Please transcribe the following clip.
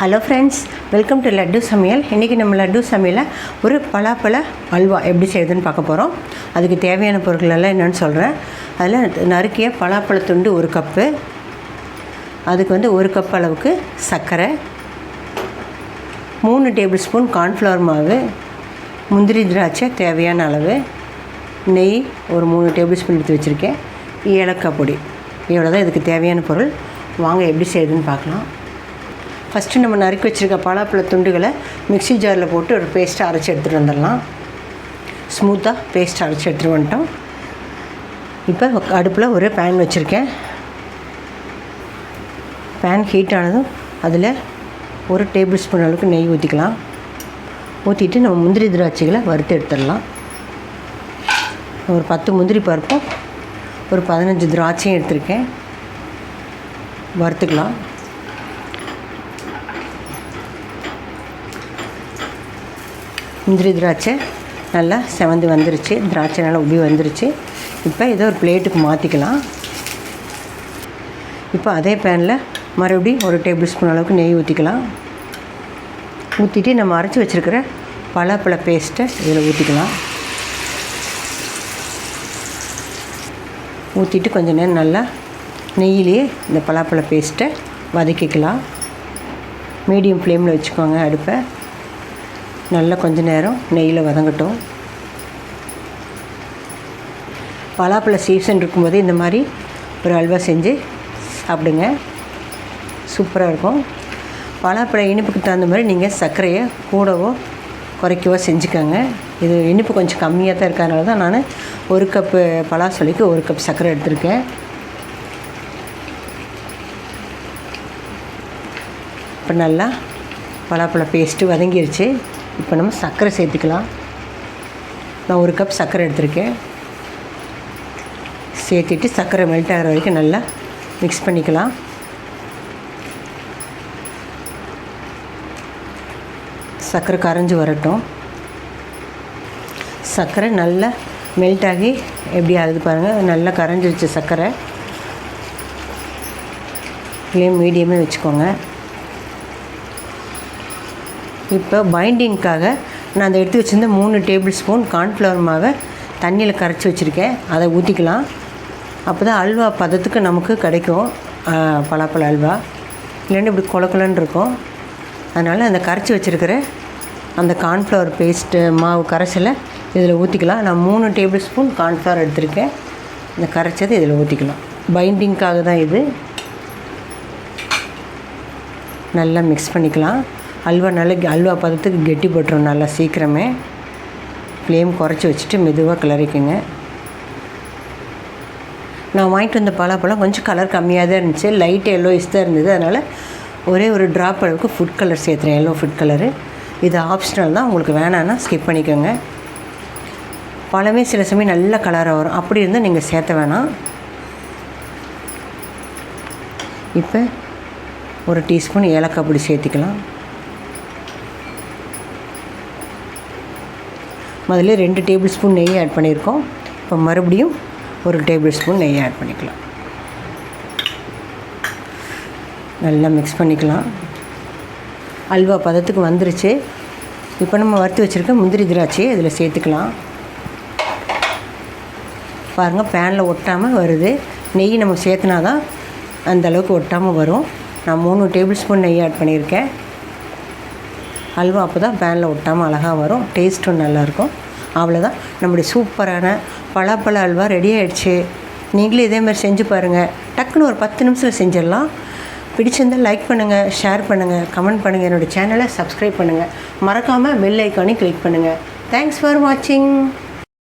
Hello friends welcome to laddu சமையல் இன்றைக்கி நம்ம லட்டு சமையலில் ஒரு பலாப்பழ அல்வா எப்படி செய்யுதுன்னு பார்க்க போகிறோம் அதுக்கு தேவையான பொருட்கள் எல்லாம் என்னென்னு சொல்கிறேன் அதில் நறுக்கிய பலாப்பழ துண்டு ஒரு கப்பு. அதுக்கு வந்து ஒரு கப் அளவுக்கு சர்க்கரை. மூணு டேபிள் ஸ்பூன் கார்ன்ஃப்ளவர் மாவு. முந்திரி திராட்சை தேவையான அளவு. நெய் ஒரு மூணு டேபிள் ஸ்பூன் எடுத்து வச்சுருக்கேன். ஏலக்காய் பொடி. இவ்வளோ தான் இதுக்கு தேவையான பொருள். வாங்க எப்படி செய்யுதுன்னு பார்க்கலாம். ஃபஸ்ட்டு நம்ம நறுக்கி வச்சுருக்க பலாப்பழ துண்டுகளை மிக்ஸி ஜாரில் போட்டு ஒரு பேஸ்ட்டாக அரைச்சி எடுத்துகிட்டு வந்துடலாம். ஸ்மூத்தாக பேஸ்ட் அரைச்சி எடுத்துகிட்டு வந்துட்டோம். இப்போ அடுப்பில் ஒரு பேன் வச்சுருக்கேன். பேன் ஹீட் ஆனதும் அதில் ஒரு டேபிள் ஸ்பூன் அளவுக்கு நெய் ஊற்றிக்கலாம் ஊற்றிட்டு நம்ம முந்திரி திராட்சைகளை வறுத்து எடுத்துடலாம். ஒரு பத்து முந்திரி பருப்பும் ஒரு பதினஞ்சு திராட்சையும் எடுத்திருக்கேன். வறுத்துக்கலாம். முந்திரி திராட்சை நல்லா செவந்து வந்துருச்சு. திராட்சை நல்லா உபி வந்துருச்சு. இப்போ இதை ஒரு பிளேட்டுக்கு மாற்றிக்கலாம் இப்போ அதே பேனில் மறுபடியும் ஒரு டேபிள் ஸ்பூன் அளவுக்கு நெய் ஊற்றிக்கலாம் ஊற்றிட்டு நம்ம அரைச்சி வச்சுருக்கிற பலாப்பழ பேஸ்ட்டை இதில் ஊற்றிக்கலாம் ஊற்றிட்டு கொஞ்சம் நேரம் நல்லா நெய்யிலேயே இந்த பலாப்பழ பேஸ்ட்டை வதக்கிக்கலாம். மீடியம் ஃப்ளேமில் வச்சுக்கோங்க அடுப்பை. நல்லா கொஞ்ச நேரம் நெய்யில் வதங்கட்டும். பலாப்பழ சீசன் இருக்கும்போது இந்த மாதிரி ஒரு அல்வா செஞ்சு சாப்பிடுங்க. சூப்பராக இருக்கும். பலாப்பழ இனிப்புக்கு தகுந்த மாதிரி நீங்கள் சர்க்கரையை கூடவோ குறைக்கவோ செஞ்சுக்கோங்க. இது இனிப்பு கொஞ்சம் கம்மியாக தான் இருக்கிறதுனால தான் நான் ஒரு கப்பு பலாசொலிக்கு ஒரு கப் சர்க்கரை எடுத்திருக்கேன். இப்போ நல்லா பலாப்பழ பேஸ்ட்டு வதங்கிருச்சு. இப்போ நம்ம சர்க்கரை சேர்த்துக்கலாம். நான் ஒரு கப் சர்க்கரை எடுத்திருக்கேன். சேர்த்துட்டு சர்க்கரை மெல்ட் ஆகிற வரைக்கும் நல்லா மிக்ஸ் பண்ணிக்கலாம். சர்க்கரை கரைஞ்சி வரட்டும். சர்க்கரை நல்லா மெல்ட் ஆகி எப்படி ஆகுது பாருங்கள் நல்லா கரைஞ்சிருச்சு சர்க்கரை. ஃப்ளேம் மீடியமே வச்சுக்கோங்க. இப்போ பைண்டிங்க்காக நான் அதை எடுத்து வச்சுருந்த மூணு டேபிள் ஸ்பூன் கார்ன்ஃப்ளவர் மாவை தண்ணியில் கரைச்சி வச்சுருக்கேன். அதை ஊற்றிக்கலாம் அப்போ தான் அல்வா பதத்துக்கு நமக்கு கிடைக்கும். பலாப்பழ அல்வா. இல்லைன்னா இப்படி குளக்குலன்னு இருக்கும். அதனால் அந்த கரைச்சி வச்சுருக்கிற அந்த கார்ன்ஃப்ளவர் பேஸ்ட்டு மாவு கரைச்சலை இதில் ஊற்றிக்கலாம் நான் மூணு டேபிள் ஸ்பூன் கார்ன்ஃப்ளவர் எடுத்திருக்கேன். இந்த கரைச்சதை இதில் ஊற்றிக்கலாம் பைண்டிங்க்காக தான் இது. நல்லா மிக்ஸ் பண்ணிக்கலாம். அல்வா நல்லா அல்வா பதத்துக்கு கெட்டி போட்டுரும் நல்லா சீக்கிரமே. ஃப்ளேம் குறைச்சி வச்சுட்டு மெதுவாக கிளறிக்குங்க. நான் வாங்கிட்டு வந்த பலாப்பழம் கொஞ்சம் கலர் கம்மியாக தான் இருந்துச்சு. லைட் எல்லோயிஸ் தான் இருந்தது. அதனால் ஒரே ஒரு ட்ராப் அளவுக்கு ஃபுட் கலர் சேர்த்துறேன். எல்லோ ஃபுட் கலரு இது ஆப்ஷனல் தான். உங்களுக்கு வேணான்னா ஸ்கிப் பண்ணிக்கோங்க. பழமே சில சமயம் நல்ல கலராக வரும். அப்படி இருந்தால் நீங்கள் சேர்த்த வேணாம். இப்போ ஒரு டீஸ்பூன் ஏலக்காய் பொடி சேர்த்துக்கலாம். முதல்ல ரெண்டு டேபிள் ஸ்பூன் நெய் ஆட் பண்ணியிருக்கோம். இப்போ மறுபடியும் ஒரு டேபிள் ஸ்பூன் நெய் ஆட் பண்ணிக்கலாம். நல்லா மிக்ஸ் பண்ணிக்கலாம். அல்வா பதத்துக்கு வந்துருச்சு. இப்போ நம்ம வறுத்து வச்சுருக்க முந்திரி திராட்சையை இதில் சேர்த்துக்கலாம். பாருங்கள் பேனில் ஒட்டாமல் வருது. நெய் நம்ம சேர்த்துனா தான் அந்த அளவுக்கு ஒட்டாமல் வரும். நான் மூணு டேபிள் ஸ்பூன் நெய் ஆட் பண்ணியிருக்கேன். அல்வா அப்போ தான் பேனில் ஒட்டாமல் அழகாக வரும். டேஸ்ட்டும் நல்லாயிருக்கும். அவ்வளோதான் நம்முடைய சூப்பரான பலாப்பழ அல்வா ரெடி ஆகிடுச்சு நீங்களும் இதே மாதிரி செஞ்சு பாருங்கள் டக்குன்னு ஒரு பத்து நிமிஷத்தில் செஞ்சிடலாம். பிடிச்சிருந்தால் லைக் பண்ணுங்கள் ஷேர் பண்ணுங்கள் கமெண்ட் பண்ணுங்கள் என்னோடய சேனலை சப்ஸ்கிரைப் பண்ணுங்கள் மறக்காமல் பெல் ஐக்கானையும் கிளிக் பண்ணுங்கள் தேங்க்ஸ் ஃபார் வாட்சிங்